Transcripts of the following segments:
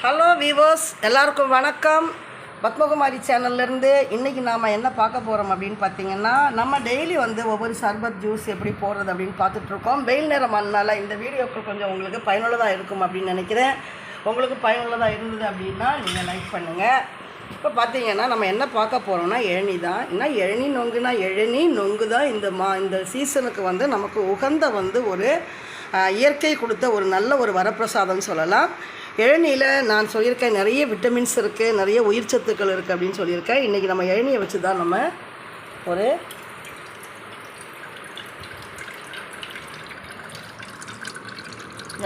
Hello viewers எல்லாருக்கும் வணக்கம். பத்மகுமாரி சேனல்லேருந்து இன்றைக்கி நாம் என்ன பார்க்க போகிறோம் அப்படின்னு பார்த்தீங்கன்னா நம்ம டெய்லி வந்து ஒவ்வொரு சர்பத் ஜூஸ் எப்படி போடுறது அப்படின்னு பார்த்துட்ருக்கோம் வெயில் நேரம் அதனால் இந்த வீடியோக்கள் கொஞ்சம் உங்களுக்கு பயனுள்ளதாக இருக்கும் அப்படின்னு நினைக்கிறேன். உங்களுக்கு பயனுள்ளதாக இருந்தது அப்படின்னா நீங்கள் லைக் பண்ணுங்கள் இப்போ பார்த்தீங்கன்னா நம்ம என்ன பார்க்க போகிறோம்னா இளநி தான். ஏன்னா இளநி நொங்குனா இளநி நொங்கு தான் இந்த மா இந்த சீசனுக்கு வந்து நமக்கு உகந்த வந்து ஒரு இயற்கை கொடுத்த ஒரு நல்ல ஒரு வரப்பிரசாதம்னு சொல்லலாம். இளநியில் நான் சொல்லியிருக்கேன் நிறைய விட்டமின்ஸ் இருக்குது நிறைய உயிர் சத்துக்கள் இருக்குது அப்படின்னு சொல்லியிருக்கேன். இன்றைக்கி நம்ம இளநியை வச்சு தான் நம்ம ஒரு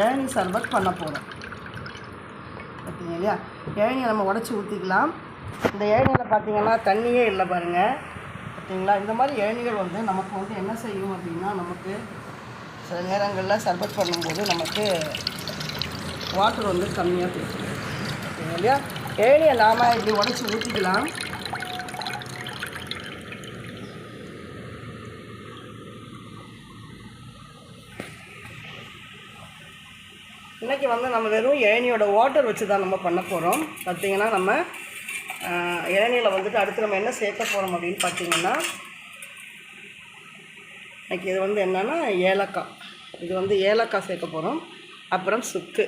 இளநி சர்பத் பண்ண போகிறோம் பார்த்தீங்க இல்லையா? இளநியை நம்ம உடச்சி ஊற்றிக்கலாம் இந்த இளநியில் பார்த்திங்கன்னா தண்ணியே இல்லை பாருங்கள் பார்த்தீங்களா இந்த மாதிரி இளநிகள் வந்து நமக்கு வந்து என்ன செய்யும் அப்படின்னா நமக்கு சில நேரங்களில் சர்பத் பண்ணும்போது நமக்கு வாட்டர் வந்து கம்மியாக போயிடுச்சு இல்லையா? இளநியை நாம் இப்படி உடச்சி ஊற்றிக்கலாம் இன்றைக்கி வந்து நம்ம வெறும் ஏணியோட வாட்டர் வச்சு தான் நம்ம பண்ண போகிறோம் பார்த்தீங்கன்னா நம்ம இளநியில் வந்துட்டு அடுத்து நம்ம என்ன சேர்க்க போகிறோம் அப்படின்னு பார்த்தீங்கன்னா எனக்கு இது வந்து என்னென்னா ஏலக்காய். இது வந்து ஏலக்காய் சேர்க்க போகிறோம் அப்புறம் சுக்கு.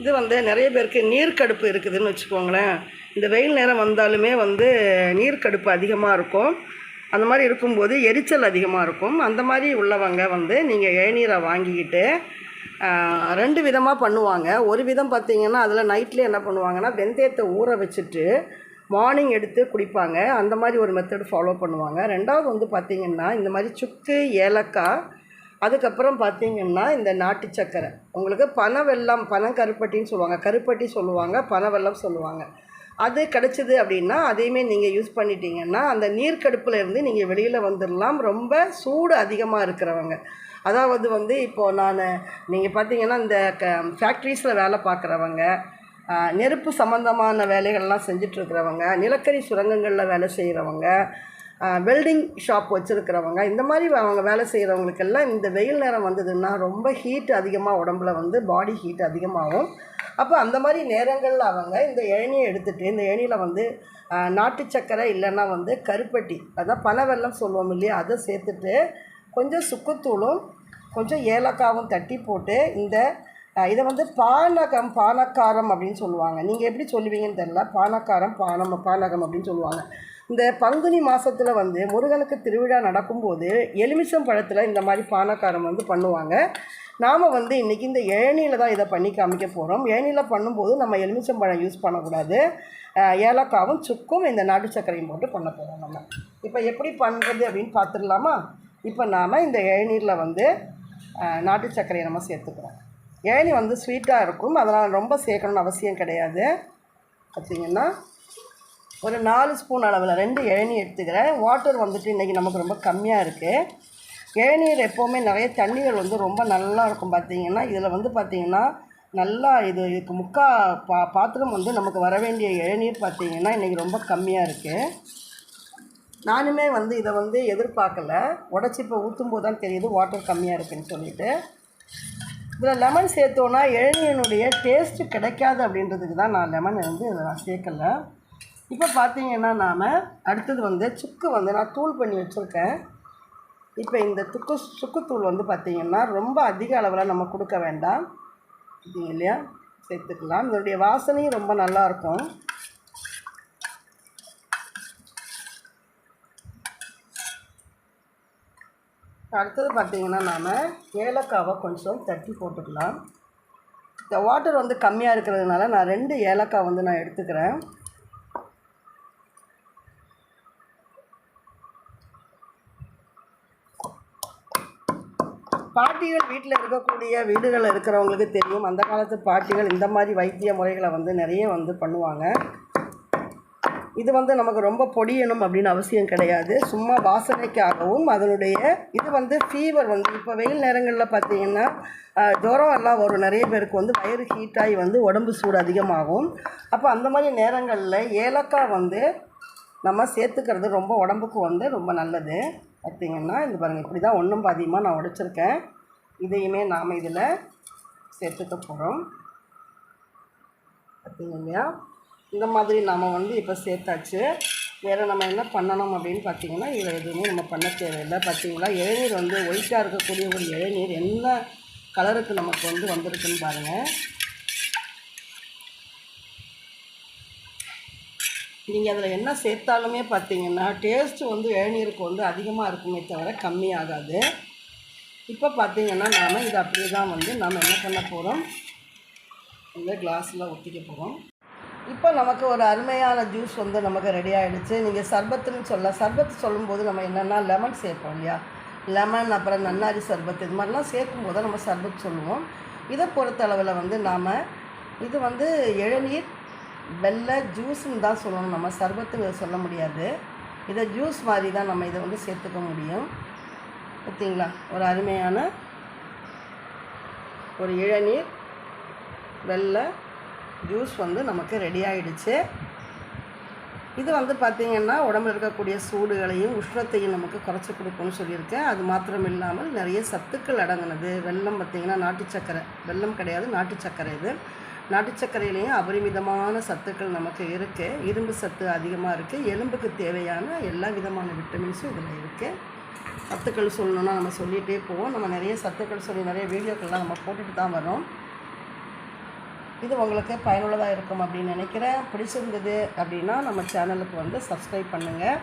இது வந்து நிறைய பேருக்கு நீர்க்கடுப்பு இருக்குதுன்னு வச்சுக்கோங்களேன். இந்த வெயில் நேரம் வந்தாலுமே வந்து நீர்க்கடுப்பு அதிகமாக இருக்கும். அந்த மாதிரி இருக்கும்போது எரிச்சல் அதிகமாக இருக்கும். அந்த மாதிரி உள்ளவங்க வந்து நீங்கள் இளநீரை வாங்கிக்கிட்டு ரெண்டு விதமாக பண்ணுவாங்க. ஒரு விதம் பார்த்திங்கன்னா அதில் நைட்லேயே என்ன பண்ணுவாங்கன்னா வெந்தயத்தை ஊற வச்சுட்டு மார்னிங் எடுத்து குடிப்பாங்க. அந்த மாதிரி ஒரு மெத்தடு ஃபாலோ பண்ணுவாங்க. ரெண்டாவது வந்து பார்த்திங்கன்னா இந்த மாதிரி சுக்கு ஏலக்காய் அதுக்கப்புறம் பார்த்திங்கன்னா இந்த நாட்டு சக்கரை. உங்களுக்கு பனை வெல்லம் பனம் கருப்பட்டின்னு சொல்லுவாங்க. கருப்பட்டி சொல்லுவாங்க பனை வெல்லம் சொல்லுவாங்க. அது கிடச்சிது அப்படின்னா அதையுமே நீங்கள் யூஸ் பண்ணிட்டீங்கன்னா அந்த நீர்க்கடுப்புல இருந்து நீங்கள் வெளியில் வந்துடலாம் ரொம்ப சூடு அதிகமாக இருக்கிறவங்க. அதாவது வந்து இப்போது நான் நீங்கள் பார்த்தீங்கன்னா இந்த க ஃபேக்ட்ரிஸில் வேலை பார்க்குறவங்க நெருப்பு சம்மந்தமான வேலைகள்லாம் செஞ்சிட்ருக்கிறவங்க நிலக்கரி சுரங்கங்களில் வேலை செய்கிறவங்க வெல்டிங் ஷாப் வச்சுருக்கிறவங்க இந்த மாதிரி அவங்க வேலை செய்கிறவங்களுக்கெல்லாம் இந்த வெயில் நேரம் வந்ததுன்னா ரொம்ப ஹீட் அதிகமாக உடம்புல வந்து பாடி ஹீட் அதிகமாகும். அப்போ அந்த மாதிரி நேரங்களில் அவங்க இந்த இளநியை எடுத்துகிட்டு இந்த ஏணியில் வந்து நாட்டு சக்கரை இல்லைன்னா வந்து கருப்பட்டி அதான் பனவெல்லம் சொல்லுவோம் இல்லையா அதை சேர்த்துட்டு கொஞ்சம் சுக்குத்தூளும் கொஞ்சம் ஏலக்காவும் தட்டி போட்டு இந்த இதை வந்து பானகம் பானக்காரம் அப்படின்னு சொல்லுவாங்க. நீங்கள் எப்படி சொல்லுவீங்கன்னு தெரில பானக்காரம் பானம் பானகம் அப்படின்னு சொல்லுவாங்க. இந்த பங்குனி மாதத்தில் வந்து முருகனுக்கு திருவிழா நடக்கும்போது எலுமிச்சம் பழத்தில் இந்த மாதிரி பானக்காரம் வந்து பண்ணுவாங்க. நாம் வந்து இன்றைக்கி இந்த ஏழனியில் தான் இதை பண்ணி காமிக்க போகிறோம் இளநியில் பண்ணும்போது நம்ம எலுமிச்சம் பழம் யூஸ் பண்ணக்கூடாது. ஏலக்காவும் சுக்கும் இந்த நாட்டு சர்க்கரையும் போட்டு பண்ண போகிறோம் நம்ம. இப்போ எப்படி பண்ணுறது அப்படின்னு பார்த்துடலாமா இப்போ நாம் இந்த இளநீரில் வந்து நாட்டு சர்க்கரையை நம்ம சேர்த்துக்கிறோம். இளநீ வந்து ஸ்வீட்டாக இருக்கும். அதனால் ரொம்ப சேர்க்கணும்னு அவசியம் கிடையாது. பார்த்திங்கன்னா ஒரு நாலு ஸ்பூன் அளவில் ரெண்டு இளநீ எடுத்துக்கிறேன். வாட்டர் வந்துட்டு இன்றைக்கி நமக்கு ரொம்ப கம்மியாக இருக்குது இளநீர் எப்போவுமே நிறைய தண்ணிகள் வந்து ரொம்ப நல்லா இருக்கும் பார்த்திங்கன்னா இதில் வந்து பார்த்திங்கன்னா நல்லா இது இதுக்கு முக்கா பா பாத்திரம் வந்து நமக்கு வர வேண்டிய இளநீர் பார்த்திங்கன்னா இன்றைக்கி ரொம்ப கம்மியாக இருக்குது நானுமே வந்து இதை வந்து எதிர்பார்க்கல. உடச்சி இப்போ ஊற்றும் போது தான் தெரியுது வாட்டர் கம்மியாக இருக்குதுன்னு சொல்லிட்டு. இதில் லெமன் சேர்த்தோன்னா எழுநியனுடைய டேஸ்ட்டு கிடைக்காது அப்படின்றதுக்கு தான் நான் லெமன் வந்து இதில் நான் சேர்க்கல. இப்போ பார்த்தீங்கன்னா நாம் அடுத்தது வந்து சுக்கு வந்து நான் தூள் பண்ணி வச்சுருக்கேன். இப்போ இந்த துக்கு சுக்குத்தூள் வந்து பார்த்திங்கன்னா ரொம்ப அதிக அளவில் நம்ம கொடுக்க வேண்டாம். இல்லையா? சேர்த்துக்கலாம். இதனுடைய வாசனையும் ரொம்ப நல்லாயிருக்கும் அடுத்தது பார்த்திங்கன்னா நாம் ஏலக்காவை கொஞ்சம் தட்டி போட்டுக்கலாம். இந்த வாட்டர் வந்து கம்மியாக இருக்கிறதுனால நான் ரெண்டு ஏலக்காய் வந்து நான் எடுத்துக்கிறேன். பாட்டிகள் வீட்டில் இருக்கக்கூடிய வீடுகளில் இருக்கிறவங்களுக்கு தெரியும் அந்த காலத்து பாட்டிகள் இந்த மாதிரி வைத்திய முறைகளை வந்து நிறைய வந்து பண்ணுவாங்க. இது வந்து நமக்கு ரொம்ப பொடியணும் அப்படின்னு அவசியம் கிடையாது. சும்மா வாசனைக்காகவும் அதனுடைய இது வந்து ஃபீவர் வந்து இப்போ வெயில் நேரங்களில் பார்த்தீங்கன்னா ஜுரம் எல்லாம் வரும். நிறைய பேருக்கு வந்து வயிறு ஹீட்டாகி வந்து உடம்பு சூடு அதிகமாகும். அப்போ அந்த மாதிரி நேரங்களில் ஏலக்காய் வந்து நம்ம சேர்த்துக்கிறது ரொம்ப உடம்புக்கு வந்து ரொம்ப நல்லது. பார்த்தீங்கன்னா இந்த பாருங்கள் இப்படி தான் ஒன்றும் பாதியமாக நான் உடைச்சிருக்கேன். இதையுமே நாம் இதில் சேர்த்துக்க போகிறோம் பார்த்தீங்க இல்லையா? இந்த மாதிரி நாம் வந்து இப்போ சேர்த்தாச்சு. வேறு நம்ம என்ன பண்ணணும் அப்படின்னு பார்த்தீங்கன்னா இதில் எதுவுமே நம்ம பண்ண தேவையில்லை. பார்த்தீங்களா இளநீர் வந்து ஒயிட்டாக இருக்கக்கூடிய ஒரு இளநீர் என்ன கலருக்கு நமக்கு வந்து வந்திருக்குன்னு பாருங்கள் நீங்கள் அதில் என்ன சேர்த்தாலுமே பார்த்தீங்கன்னா டேஸ்ட்டு வந்து இளநீருக்கு வந்து அதிகமாக இருக்குமே தவிர கம்மியாகாது இப்போ பார்த்தீங்கன்னா நாம் இதை அப்படியே தான் வந்து நாம் என்ன பண்ண போகிறோம் இந்த கிளாஸில் ஒத்திக்க போகிறோம் இப்போ நமக்கு ஒரு அருமையான ஜூஸ் வந்து நமக்கு ரெடி ஆகிடுச்சு நீங்கள் சர்பத்துன்னு சொல்ல சர்பத்து சொல்லும்போது நம்ம என்னென்னா லெமன் சேர்ப்போம் இல்லையா? லெமன் அப்புறம் நன்னாரி சர்பத் இது மாதிரிலாம் சேர்க்கும் போது நம்ம சர்பத் சொல்லுவோம். இதை பொறுத்த அளவில் வந்து நாம் இது வந்து இளநீர் வெள்ளை ஜூஸ்ன்னு தான் சொல்லணும். நம்ம சர்பத்துன்னு சொல்ல முடியாது. இதை ஜூஸ் மாதிரி தான் நம்ம இதை வந்து சேர்த்துக்க முடியும். ஓகேங்களா ஒரு அருமையான ஒரு இளநீர் வெள்ளை ஜூஸ் வந்து நமக்கு ரெடி ஆகிடுச்சு இது வந்து பார்த்திங்கன்னா உடம்புல இருக்கக்கூடிய சூடுகளையும் உஷ்ணத்தையும் நமக்கு குறைச்சி கொடுக்கும்னு சொல்லியிருக்கேன். அது மாத்திரம் இல்லாமல் நிறைய சத்துக்கள் அடங்கினது. வெல்லம் பார்த்திங்கன்னா நாட்டு சக்கரை வெல்லம் கிடையாது நாட்டு சக்கரை இது. நாட்டு சக்கரையிலையும் அபரிமிதமான சத்துக்கள் நமக்கு இருக்குது இரும்பு சத்து அதிகமாக இருக்குது எலும்புக்கு தேவையான எல்லா விதமான விட்டமின்ஸும் இதில் இருக்குது சத்துக்கள் சொல்லணுன்னா நம்ம சொல்லிகிட்டே போவோம். நம்ம நிறைய சத்துக்கள் சொல்லி நிறைய வீடியோக்கள்லாம் நம்ம போட்டுட்டு தான் வரோம். இது உங்களுக்கு பயனுள்ளதாக இருக்கும் அப்படின்னு நினைக்கிறேன். பிடிச்சிருந்தது அப்படின்னா நம்ம சேனலுக்கு வந்து சப்ஸ்கிரைப் பண்ணுங்கள்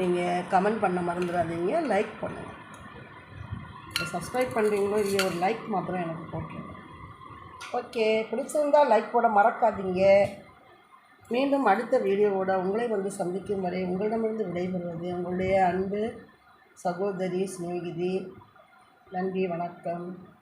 நீங்கள் கமெண்ட் பண்ண மறந்துடாதீங்க. லைக் பண்ணுங்கள் சப்ஸ்கிரைப் பண்ணுறீங்களோ இல்லையோ ஒரு லைக் மாத்திரம் எனக்கு போட்டுருங்க. ஓகே பிடிச்சிருந்தால் லைக் போட மறக்காதீங்க. மீண்டும் அடுத்த வீடியோவோட உங்களை வந்து சந்திக்கும் வரை உங்களிடமிருந்து விடைபெறுவது உங்களுடைய அன்பு சகோதரி சிநேகிதி. நன்றி வணக்கம்.